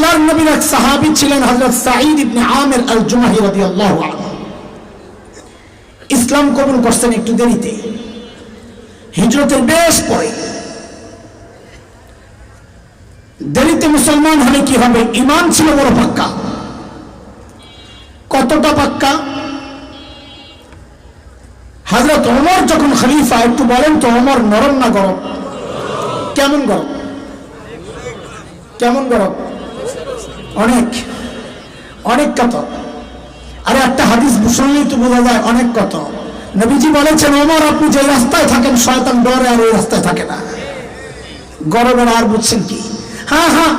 আল্লাহর নবীর এক সাহাবী ছিলেন হযরত সাঈদ ইবনে আমির আল জুমাহি রাদিয়াল্লাহু আনহু। ইসলাম কবুল করছেন একটু দেরিতে। হিজরতের বেশ পরে। দেরিতে মুসলমান হলে কি হবে? ইমান ছিল বড় পাক্কা। কতটা পাক্কা? হজরত ওমর যখন খলিফা, একটু বলেন তো, ওমর নরম না গরম? কেমন গরম? কেমন গরম? অনেক অনেক কত আরে একটা হাদিস শুনলেই তো বোঝা যায় অনেক কত নবীজি বলেছেন, ওমর, আপনি যে রাস্তায় থাকেন, শয়তান ডরে আর ওই রাস্তায় থাকে না। গরমের আর বুঝছেন কি? হ্যাঁ হ্যাঁ।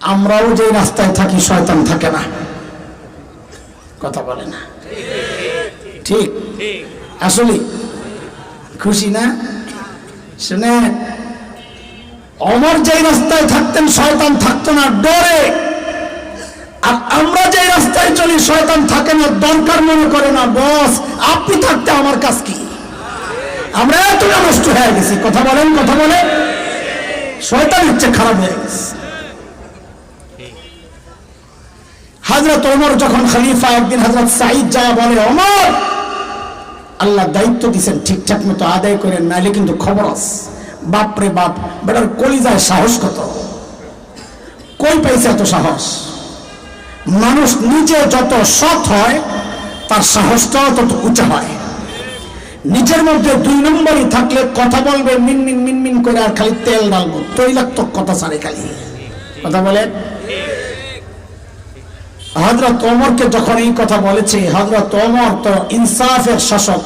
আমরাও যে রাস্তায় থাকি, শয়তান থাকে না। কথা বলে না। ঠিক। আসলে খুশি না? শুনে অমর যে রাস্তায় থাকতেন, শয়তান থাকতো না, ডরে। আর আমরা যে রাস্তায় চলি, শয়তান থাকে না, দরকার মনে করে না, বস, আপনি থাকতে আমার কাজ কি? আমরা এতটা নষ্ট হয়ে গেছি, কথা বলেন, কথা বলে শয়তান হচ্ছে খারাপ হয়ে গেছে। হাজরত ওমর যখন খলিফা, একদিন হজরত সাইদ যা বলে, ওমর, আল্লাহ দায়িত্ব দিছেন ঠিকঠাক মতো আদায় করেন, নাইলে কিন্তু খবর আছে। বাপরে বাপ, বেটার কলিজায় সাহস কত? কই পাইছে এত সাহস? মানুষ নিজে যত সৎ হয়, তার সাহসটাও তত উঁচা হয়। নিজের মধ্যে দুই নম্বরই থাকলে কথা বলবে মিনমিন মিনমিন করে আর খালি তেল ডালবো। তৈলাক্ত কথা সারে খালি। কথা বলে? হজরত ওমরকে যখন এই কথা বলেছে হজরত ওমর তো ইনসাফের শাসক।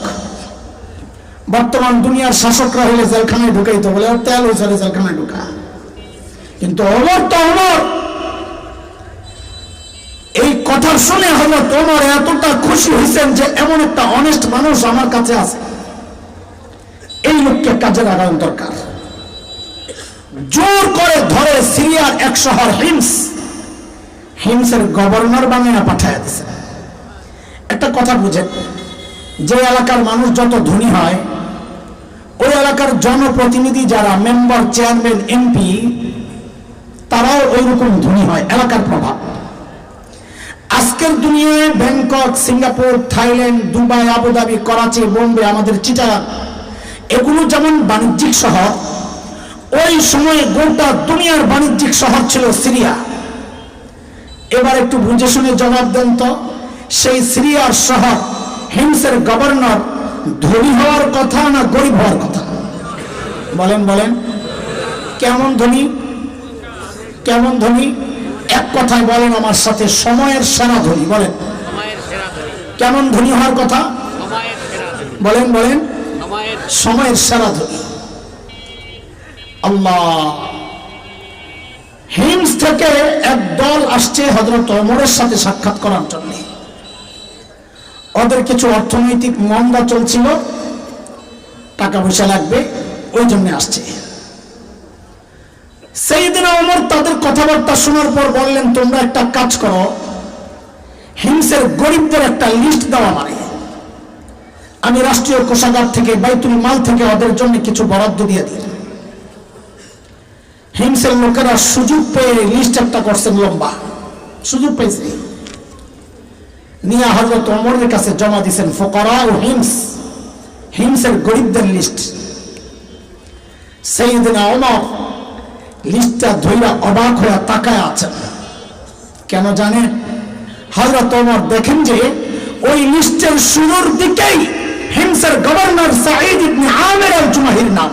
বর্তমান দুনিয়ার শাসকরা হলে জেলখানায় ঢুকাইতো বলে ওর তেল হয়েছে জেলখানায় ঢুকা। কিন্তু ওমর তো ওমর এই কথা শুনে হজরত ওমর এতটা খুশি হয়েছেন যে এমন একটা অনেস্ট মানুষ আমার কাছে আছে। এই লোককে কাজে লাগানো দরকার। জোর করে ধরে সিরিয়ার এক শহর হিমস। হিমসের গভর্নর বানিয়ে পাঠায় দিছে। একটা কথা বুঝেন, যে এলাকার মানুষ যত ধনী হয় ওই এলাকার জনপ্রতিনিধি যারা মেম্বার, চেয়ারম্যান, এমপি, তারাও ওই রকম ধনী হয়, এলাকার প্রভাব। আজকের দুনিয়ায় Bangkok, Singapore, Thailand, Dubai, Abu Dhabi, Karachi, Bombay, আমাদের চিটা এগুলো যেমন বাণিজ্যিক শহর, ওই সময়ে গোটা দুনিয়ার বাণিজ্যিক শহর ছিল সিরিয়া। এবার একটু বুঝে শুনে জবাব দেন তো, সেই সিরিয়ার শহর হিমসের গভর্নর ধনী হওয়ার কথা না গরিব হওয়ার কথা? বলেন বলেন। কেমন ধনী? কেমন ধনী? এক কথায় বলেন আমার সাথে, সময়ের সেরা ধনী, বলেন। কেমন ধনী হওয়ার কথা? বলেন বলেন। সময়ের সেরা ধনী। আল্লাহ। হিমস থেকে এক দল আসছে হজরত ওমরের সাথে সাক্ষাৎ করার জন্য। ওদের কিছু অর্থনৈতিক মন্দা চলছিল টাকা পয়সা লাগবে, ওই জন্য আসছে। সেই দিন ওমর তাদের কথাবার্তা শোনার পর বললেন, তোমরা একটা কাজ করো, হিমসের গরিবদের একটা লিস্ট দেওয়া মানে আমি রাষ্ট্রীয় কোষাগার থেকে, বাইতুল মাল থেকে ওদের জন্য কিছু বরাদ্দ দিয়ে দিই। হিমসের লোকেরা সুযোগ পেয়ে লিস্ট একটা করছেন লম্বা। সুযোগ পেয়েছে। নিয়ে হজরত অমরের কাছে জমা দিয়েছেন ফকরা ও হিমস, হিমসের গরিবদের লিস্ট। সেই দিন অমর লিস্টটা ধইরা অবাক হয়ে তাকায় আছেন। কেন জানেন? হজরত অমর দেখেন যে ওই লিস্টের শুরুর দিকেই হিমসের গভর্নর সাঈদ ইবনে আমের আল জুমাহির নাম।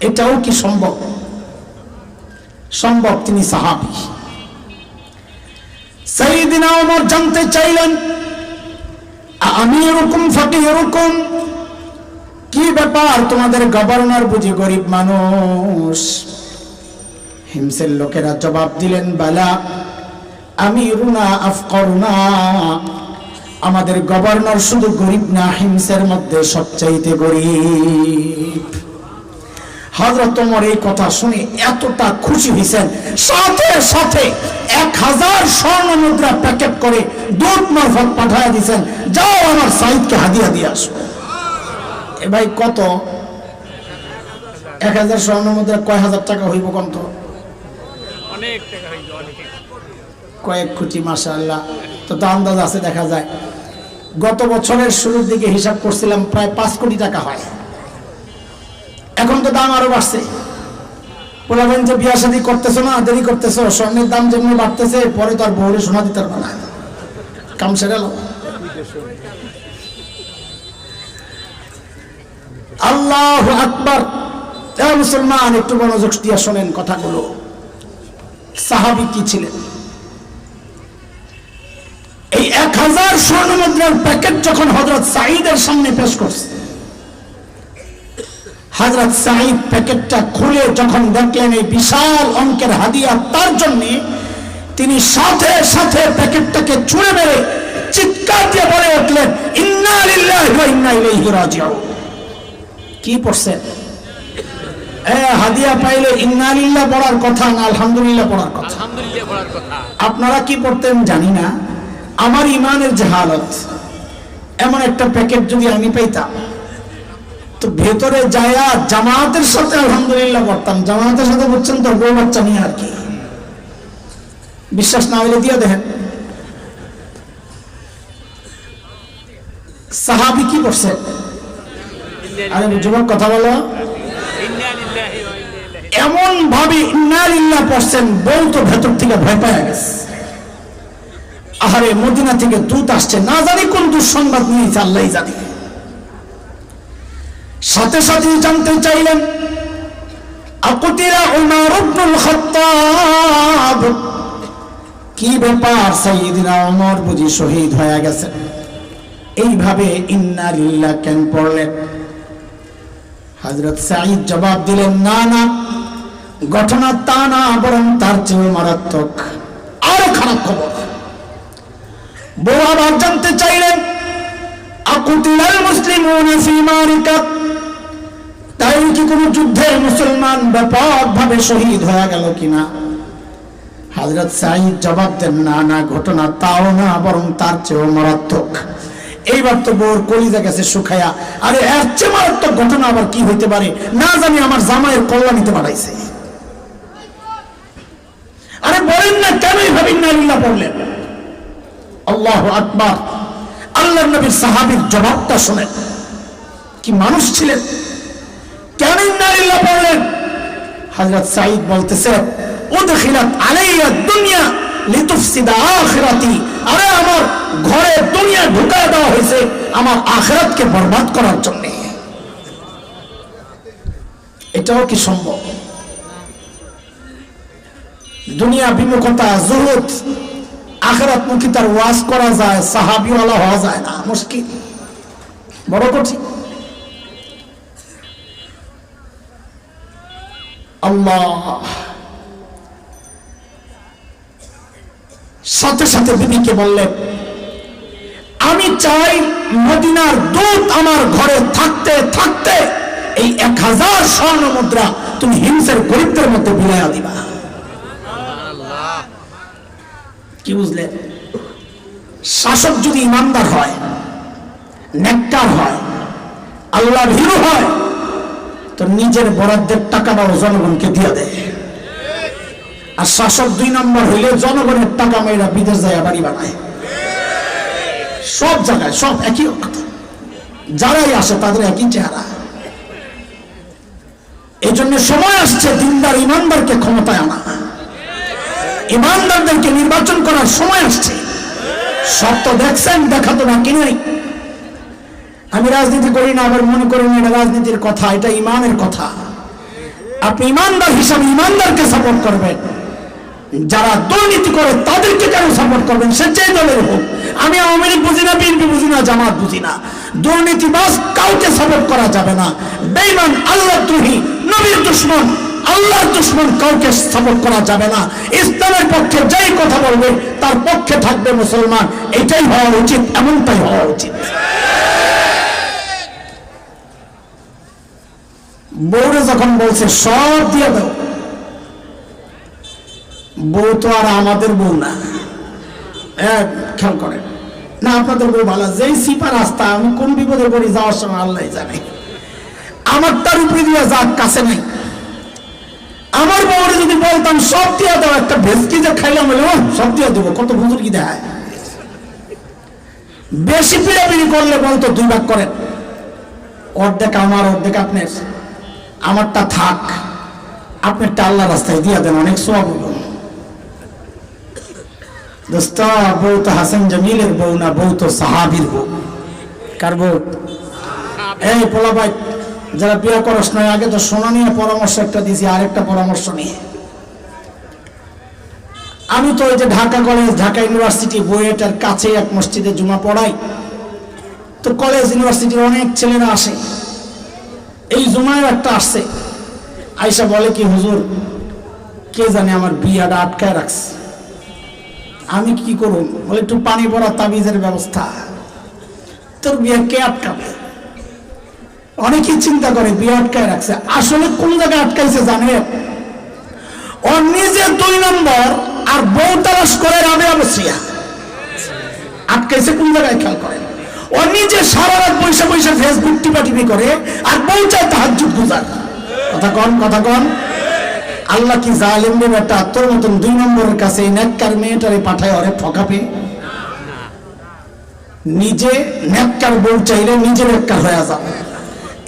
এটাও কি সম্ভব? সম্ভব তিনি সাহাবি। সাইদিনা ওমর জানতে চাইলেন আমি এরকম ফাঁকি এরকম? কি ব্যাপার? তোমাদের গভর্নর বুঝি গরিব মানুষ? হিমসের লোকেরা জবাব দিলেন, বালা, আমি রুনা আমাদের গভর্নর শুধু গরিব না, হিমসের মধ্যে সবচাইতে গরিব। হজরত তোমার এই কথা শুনে এতটা খুশি হয়েছেন সাথে সাথে এক হাজার মুদ্রা প্যাকেট করে দূত মারফত পাঠায় দিয়েছেন। যাও আমার সাইদকে হাদিয়া দিয়ে আসো। এ ভাই কত? এক হাজার স্বর্ণ মুদ্রা কয় হাজার টাকা হইব কম তো অনেক টাকা হয়েছে অনেক। কয়েক কোটি মাসা আল্লাহ তো তো আন্দাজ আছে দেখা যায়। গত বছরের শুরুর দিকে হিসাব করছিলাম প্রায় পাঁচ কোটি টাকা হয়। এখন তো দাম আরও বাড়ছে। বলবেন যে বিয়া শাদি করতেছো না, দেরি করতেছো, স্বর্ণের দাম যেমনি বাড়তেছে, পরে তো আর বউরে শোনা দিতে পারবে না। কাম সেরে। আল্লাহ আকবার। মুসলমান, একটু মনোযোগ দিয়ে শোনেন কথাগুলো। সাহাবি কি ছিলেন? এই এক হাজার স্বর্ণ মুদ্রার প্যাকেট যখন হজরত সাঈদের সামনে পেশ করছে হজরত সাঈদ প্যাকেটটা খুলে যখন দেখলেন এই বিশাল অঙ্কের হাদিয়া তার জন্য তিনি সাথে সাথে প্যাকেটটাকে ছুঁড়ে মেরে চিৎকার দিয়ে বলে উঠলেন কি পড়ছেন? হাদিয়া পাইলে ইন্না লিল্লাহ পড়ার কথা না আলহামদুলিল্লাহ পড়ার কথা? আপনারা কি পড়তেন জানি না। আমার ইমানের যে হালত এমন একটা প্যাকেট যদি আমি পাইতাম তো ভেতরে যায়া জামাতের সাথে আলহামদুলিল্লাহ পড়তাম। জামাতের সাথে বুঝছেন তো, বউ বাচ্চা নিয়ে আর কি। বিশ্বাস না হলে দিয়ে দেখেন। সাহাবি কি করছেন আরে যুবক, কথা বলো। এমন ভাবে ইন্নালিল্লাহ পড়ছেন, বউ তো ভেতর থেকে ভয় পাওয়া গেছে। আহারে, মদিনা থেকে দূত আসছে। না জানি কোন দুঃসংবাদ নিয়েছে আল্লাহ জানি। সাথে সাথে জানতে চাইলেন, আকুতিরা উমর ইবনুল খাত্তাব? কি ব্যাপার সাইয়েদিনা ওমর বুঝি শহীদ হয়ে গেছে? এইভাবে ইন্না লিল্লাহ কেন পড়লেন? হজরত সাঈদ জবাব দিলেন, না না, ঘটনা তা না, বরং তার চেয়েও মারাত্মক। আরও খারাপ খবর। আবার জানতে চাইলেন আকুতিলাল মুসলিমুন ফি তাই কি কোনো যুদ্ধে মুসলমান ব্যাপকভাবে শহীদ হয়ে গেল কিনা? হজরত সাঈদ জবাব দেন, না না, ঘটনা তাও না, বরং তার চেয়েও মারাত্মক। এইবার তো বউর কলিজা গেছে শুকায়া। আরে, এর চেয়ে মারাত্মক ঘটনা আবার কি হইতে পারে? না জানি আমার জামাইয়ের কল্যাণীতে বাড়াইছে আরে, বলেন না, কেন এইভাবে পড়লেন? আল্লাহ আকবার। আল্লাহ নবীর সাহাবীর জবাবটা শোনেন। কি মানুষ ছিলেন? কেন ইন্নালিল্লাহ পড়লেন হযরত সাঈদ বলতেছে দুনিয়া এটাও কি সম্ভব? দুনিয়া বিমুখতা জুহুদ আখেরাত মুখী তার ওয়াজ করা যায়, সাহাবিওয়ালা হওয়া যায় না, মুশকিল। বড় কঠিন। সাথে সাথে বিবিকে বললেন, আমি চাই মদিনার দূত আমার ঘরে থাকতে থাকতে এই এক হাজার স্বর্ণ মুদ্রা তুমি হিংসের গরিবদের মধ্যে বিলাইয়া দিবা। কি বুঝলেন? শাসক যদি ইমানদার হয়, নেককার হয় আল্লাহ ভীরু হয় তো নিজের বরাদ্দের টাকাটাও জনগণকে দিয়ে দেয়। আর শাসক দুই নম্বর হইলে জনগণের টাকা মেয়েরা বিদেশ যায় বাড়ি বানায়। সব জায়গায়, সব একই যারাই আসে তাদের একই চেহারা। এই জন্য সময় আসছে দিনদার ইমানদারকে ক্ষমতায় আনা। ইমানদারদেরকে নির্বাচন করার সময় আসছে। সব তো দেখছেন দেখা তো বাকি নাই? আমি রাজনীতি করি না, আবার মনে করি না এটা রাজনীতির কথা, এটা ইমানের কথা। আপনি ইমানদার হিসাবে ইমানদারকে সাপোর্ট করবেন। যারা দুর্নীতি করে তাদেরকে কেন সাপোর্ট করবেন? সে যে দলের হোক। আমি আওয়ামী লীগ বুঝি না, বিএনপি বুঝি না, জামাত বুঝি না। দুর্নীতিবাজ কাউকে সাপোর্ট করা যাবে না। বেইমান আল্লাহ দ্রোহী, নবীর দুশ্মন, আল্লাহর দুশ্মন কাউকে সাপোর্ট করা যাবে না। ইসলামের পক্ষে যাই কথা বলবে, তার পক্ষে থাকবে মুসলমান। এটাই হওয়া উচিত, এমনটাই হওয়া উচিত। বউরে যখন বলছে সব দিয়ে দাও। বউ তো আর আমাদের বউ না। খেয়াল করেন। না আপনাদের বউ ভালো। যেই সিপা রাস্তা আমি কোন বিপদে পড়ি যাওয়ার সময় আল্লাহ জানে। আমার তার উপরে দিয়ে যাক কাছে নাই। আমার বউরে যদি বলতাম সব দিয়ে দাও একটা ভেজকি যে খাইলাম বলে "ও, সব দিয়ে দেবো কত হুজুর কি দেয়? বেশি পিড়াপিড়ি করলে বলতো দুই ভাগ করেন। অর্ধেক আমার অর্ধেক আপনার। আমারটা থাক। আপনারটা আল্লাহ রাস্তায় দিয়ে দেন, অনেক সব দোস্ত, বউ তো হাসান জামিলের বউ না, বউ তো সাহাবির বউ। কার বউ? এই পোলা ভাই, যারা বিয়ে করস নয় আগে তো সোনা নিয়ে পরামর্শ একটা দিয়েছি আরেকটা পরামর্শ নিয়ে। আমি তো ওই যে ঢাকা কলেজ, ঢাকা ইউনিভার্সিটি বইয়েটার কাছে এক মসজিদে জুমা পড়াই। তো কলেজ, ইউনিভার্সিটির অনেক ছেলেরা আসে। এই জুমায় একটা আসছে। আইসা বলে কি, হুজুর, কে জানে আমার বিয়াটা আটকায় রাখছে? আমি কি করব? বলে, একটু পানি ভরা তাবিজের ব্যবস্থা। তোর বিয়ে কে আটকাবে? অনেকেই চিন্তা করে, বিয়ে আটকায় রাখছে। আসলে কোন জায়গায় আটকাইছে জানে ও নিজে দুই নম্বর আর বউ তালাশ করে রাবে অবশ্যিয়া আটকাইছে কোন জায়গায়? খেয়াল করে ও নিজে সারা রাত পয়সা পয়সা ফেসবুক টিপা টিপি করে আর গুজার। কথা কন কথা কন। আল্লাহ কি জালিম রে বেটা তোর মতন দুই নম্বরের কাছে এই নেককার মেয়েটারে পাঠায় ঠকাবে নিজে নেককার বউ চাইলে নিজে নেককার হয়ে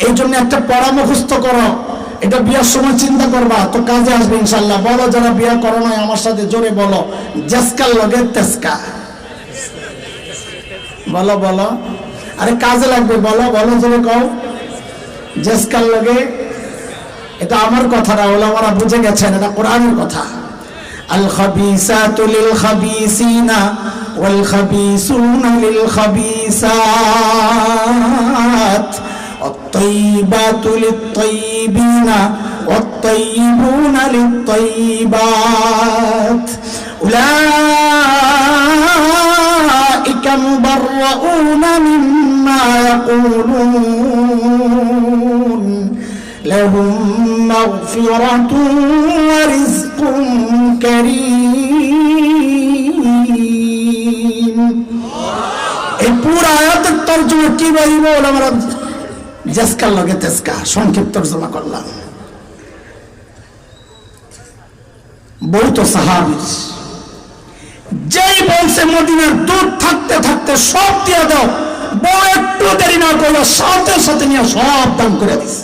এই জন্য একটা পড়া মুখস্থ করো। এটা বিয়ার সময় চিন্তা করবা, তো কাজে আসবে ইনশাল্লাহ বলো, যারা বিয়া করো নয় আমার সাথে জোরে বলো। জেসকার লগে তেসকা বলো বলো আরে কাজে লাগবে বলো বলো জোরে কও জেসকার লগে এটা আমার কথা না ওলা আমরা বুঝে গেছেন এটা কোরআনের কথা আল খাবিসাতু লিল খাবিসিনা ওয়াল খাবিসুনা লিল খাবিসাত الطيبات للطيبين والطيبون للطيبات أولئك مبرؤون مما يقولون لهم مغفرة ورزق كريم এই পুরো আয়াতের তর্জমা কি বলবো আমরা জেসকার লগে তেসকা সংক্ষিপ্ত তর্জমা করলাম বউ তো সাহাবির যেই বলছে মদিনার দুধ থাকতে থাকতে সব দিয়ে দাও, বউ একটু দেরি না করল সাথে সাথে নিয়ে সব দাম করে দিস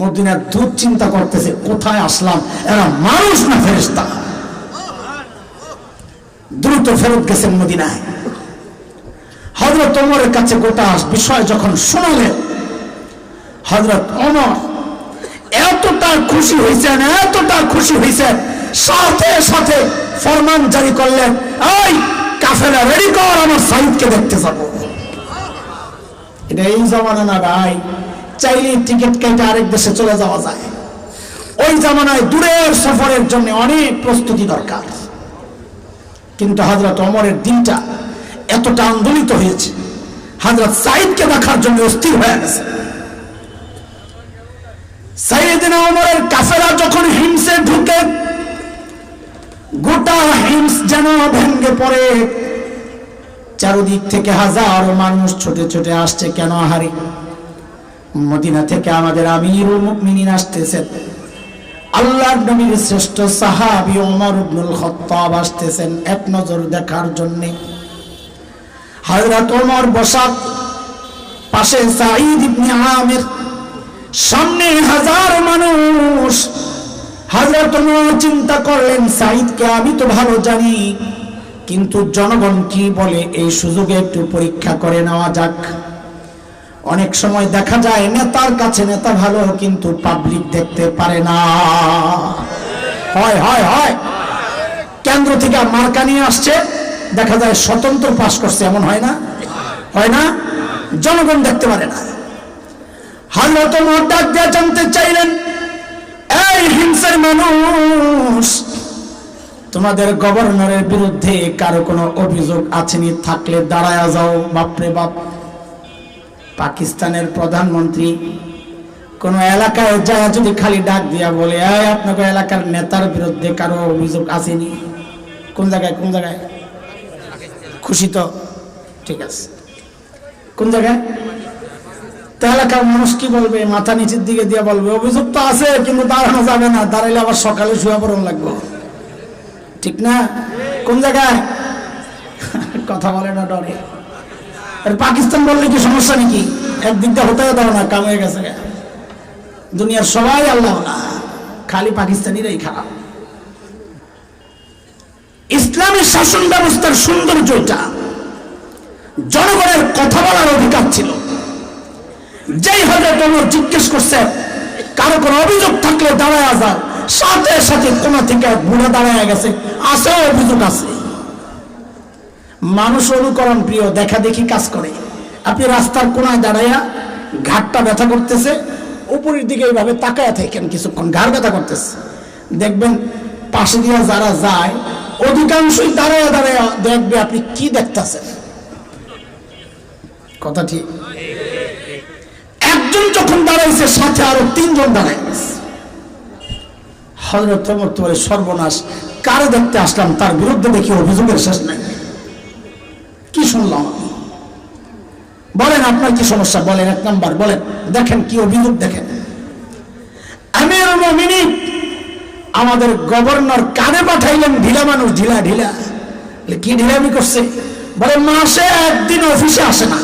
মদিনার দুধ চিন্তা করতেছে, কোথায় আসলাম? এরা মানুষ না ফেরেস্তা দ্রুত ফেরত গেছেন মদিনায়। হজরত ওমরের কাছে গোটা বিষয় যখন শোনালেন হজরত ওমর, এতটা খুশি হয়েছেন এতটা খুশি হয়েছেন সাথে সাথে ফরমান জারি করলেন। এই কাফেলা রেডি কর, আমার সাইদকে দেখতে যাব। এটা এই জমানা না ভাই, চাইলে টিকিট কেটে আরেক দেশে চলে যাওয়া যায়। ওই জামানায় দূরের সফরের জন্য অনেক প্রস্তুতি দরকার। কিন্তু হাজরত অমরের দিনটা এতটা আন্দোলিত হয়েছে। হাজরত সাইদকে দেখার জন্য অস্থির হয়ে গেছে। সাইদিনা অমরের কাফেরা যখন হিমসে ঢুকে গোটা হিমস যেন ভেঙ্গে পড়ে। চারদিক থেকে হাজারো মানুষ ছোটে ছোটে আসছে, কেন আহারে? মদিনা থেকে আমাদের আমিরুল মুমিনিন আসতেছেন। আল্লাহর নবীর শ্রেষ্ঠ সাহাবী আসতেছেন এক নজর দেখার জন্য। হযরত ওমর বসা পাশে সাঈদ ইবনে আমির, সামনে হাজার মানুষ ওমর চিন্তা করলেন, সাঈদকে আমি তো ভালো জানি, কিন্তু জনগণ কি বলে এই সুযোগে একটু পরীক্ষা করে নেওয়া যাক। অনেক সময় দেখা যায়, নেতার কাছে নেতা ভালো, কিন্তু পাবলিক দেখতে পারে না। হয় হয় হয়। কেন্দ্র থেকে মার্কা নিয়ে আসছে, দেখা যায় স্বতন্ত্র পাশ করছে, এমন হয় না? হয় না? জনগণ দেখতে পারে না। হাজরত দিয়ে জানতে চাইলেন এই হিংসার মানুষ, তোমাদের গভর্নরের বিরুদ্ধে কারও কোনো অভিযোগ আছে থাকলে দাঁড়ায়া যাও, বাপরে বাপ। পাকিস্তানের প্রধানমন্ত্রী কোন এলাকায় যায়, যদি খালি ডাক দিয়া বলে, এই আপনাকে এলাকার নেতার বিরুদ্ধে কারও অভিযোগ আসেনি? কোন জায়গায় কোন জায়গায়? খুশি তো? ঠিক আছে। কোন জায়গায়? তা এলাকার মানুষ কি বলবে? মাথা নিচের দিকে দিয়ে বলবে, অভিযোগ তো আছে, কিন্তু দাঁড়ানো যাবে না। দাঁড়াইলে আবার সকালে শুয়ে পড়ন লাগবো। ঠিক না? কোন জায়গায়? কথা বলে না ডরে। আর পাকিস্তান বললে কি সমস্যা নাকি? একদিক দিয়ে হতে দাও না, কাম হয়ে গেছে। দুনিয়ার সবাই আল্লাহ খালি পাকিস্তানিরাই খারাপ। ইসলামের শাসন ব্যবস্থার সৌন্দর্য এটা জনগণের কথা বলার অধিকার ছিল। যেই হজরত ওমর জিজ্ঞেস করছে, কারও কোনো অভিযোগ থাকলে দাঁড়ায় যাও সাথে সাথে কোন থেকে বুড়ে দাঁড়ায় গেছে। আছে, অভিযোগ আছে। মানুষ অনুকরণ প্রিয়, দেখা দেখি কাজ করে। আপনি রাস্তার কোনায় দাঁড়াইয়া ঘাটটা ব্যথা করতেছে, উপরের দিকে এইভাবে তাকায় থাকেন কিছুক্ষণ, ঘাড় ব্যথা করতেছে। দেখবেন পাশে দিয়ে যারা যায়, অধিকাংশই দাঁড়ায় দাঁড়ায় দেখবে আপনি কি দেখতেছেন। কথা ঠিক? একজন যখন দাঁড়াইছে, সাথে আরও তিনজন গেছে হজরত সর্বনাশ, কারে দেখতে আসলাম? তার বিরুদ্ধে দেখি অভিযোগের শেষ নাই। কি শুনলাম? বলেন, আপনার কি সমস্যা? বলেন, এক নাম্বার, বলেন, দেখেন কি অভিযোগ দেখেন। আমির মুমিনিন আমাদের গভর্নর কানে পাঠাইলেন ঢিলা মানুষ, ঢিলা ঢিলা। কি ঢিলামি করছে? বলে, মাসে একদিন অফিসে আসে না।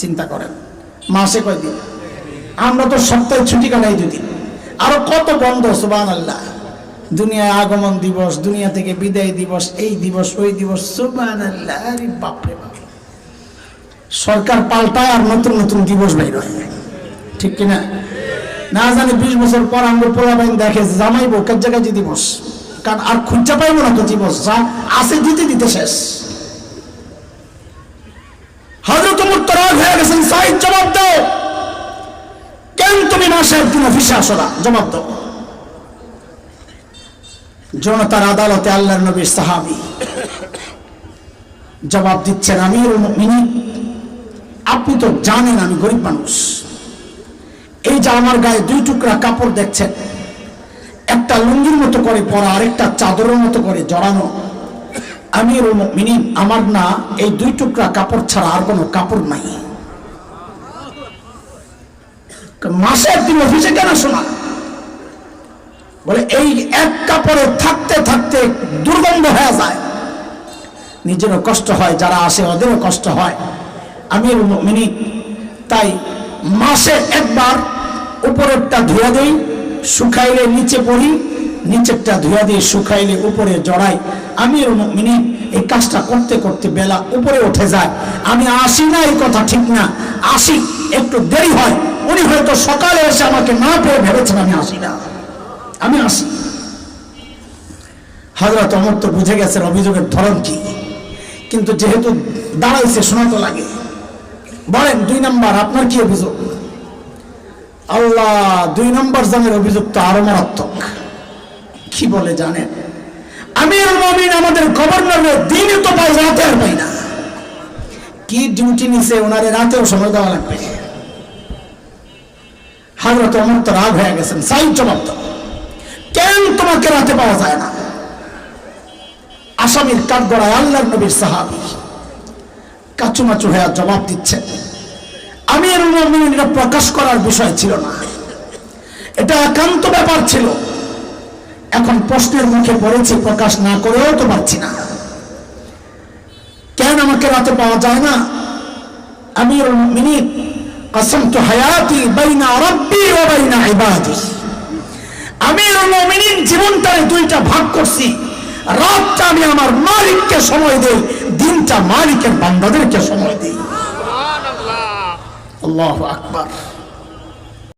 চিন্তা করেন, মাসে কয়দিন? আমরা তো সপ্তাহে ছুটি কাটাই দুদিন আরও কত বন্ধ সুবান আল্লাহ দুনিয়ায় আগমন দিবস, দুনিয়া থেকে বিদায় দিবস, এই দিবস, ওই দিবস সুবান আল্লাহ বাপরে বাপ। সরকার পাল্টায় আর নতুন নতুন দিবস বের হয়। ঠিক কিনা? না জানি বিশ বছর পর আমরা পোলাবাইন দেখে জামাইবো কার জায়গায় যে দিবস। কারণ আর খুঁজা পাইবো না তো দিবস, যা আছে দিতে দিতে শেষ। হজরত মুত্তরাগ হয়ে গেছেন সাইদ জবাব দাও। তুমি অফিসে আসো না, জবাব জনতার আদালতে নবীর সাহাবি। জবাব দিচ্ছেন, আমিরুল মুমিনিন, আপনি তো জানেন আমি গরিব মানুষ। এই যে আমার গায়ে দুই টুকরা কাপড় দেখছেন, একটা লুঙ্গির মতো করে পরা, আরেকটা চাদরের মতো করে জড়ানো। আমিরুল মিনি আমার না, এই দুই টুকরা কাপড় ছাড়া আর কোনো কাপড় নাই। মাসে একদিন অফিসে কেন শোনা? বলে, এই এক কাপড়ে থাকতে থাকতে দুর্গন্ধ হয়ে যায়। নিজেরও কষ্ট হয়, যারা আসে ওদেরও কষ্ট হয়। আমি মিনি তাই মাসে একবার উপরেরটা ধুয়া দিই, শুকাইলে নিচে পড়ি, নিচেরটা ধুয়া দিয়ে শুকাইলে উপরে জড়াই। আমির মিনি এই কাজটা করতে করতে বেলা উপরে উঠে যায়। আমি আসি না, এই কথা ঠিক না। আসি, একটু দেরি হয় উনি হয়তো সকালে এসে আমাকে না পেয়ে ভেবেছেন আমি আসি না। আমি আসি। হাজরত অমর তো বুঝে গেছেন অভিযোগের ধরন কি। কিন্তু যেহেতু দাঁড়াইছে, শোনা তো লাগে। বলেন, দুই নাম্বার, আপনার কি অভিযোগ? আল্লাহ, দুই নম্বর জনের অভিযোগ তো আরও মারাত্মক। কি বলে জানেন? আমি মমিন আমাদের গভর্নরের দিনে তো পাই রাতে আর পাই না। কি ডিউটি নিছে, ওনারে রাতেও সময় দেওয়া লাগবে। হাজরত অমর তো রাগ হয়ে গেছেন জবাব দাও। কেন তোমাকে রাতে পাওয়া যায় না। আসামির কাঠগড়ায় আল্লাহর নবীর সাহাবি কাচুমাচু হয়ে জবাব দিচ্ছেন আমি এর এটা প্রকাশ করার বিষয় ছিল না। এটা একান্ত ব্যাপার ছিল। এখন প্রশ্নের মুখে পড়েছি, প্রকাশ না করেও তো পারছি না। কেন আমাকে রাতে পাওয়া যায় না? আমি মিনিট কসম حياتي بين বাইনা وبين عبادي বাইনা ইবাদি। আমি এর মুমিনিন জীবনটারে দুইটা ভাগ করছি। রাতটা আমি আমার মালিককে সময় দেই দিনটা মালিকের বান্দাদেরকে সময় দেই। আল্লাহ আকবার।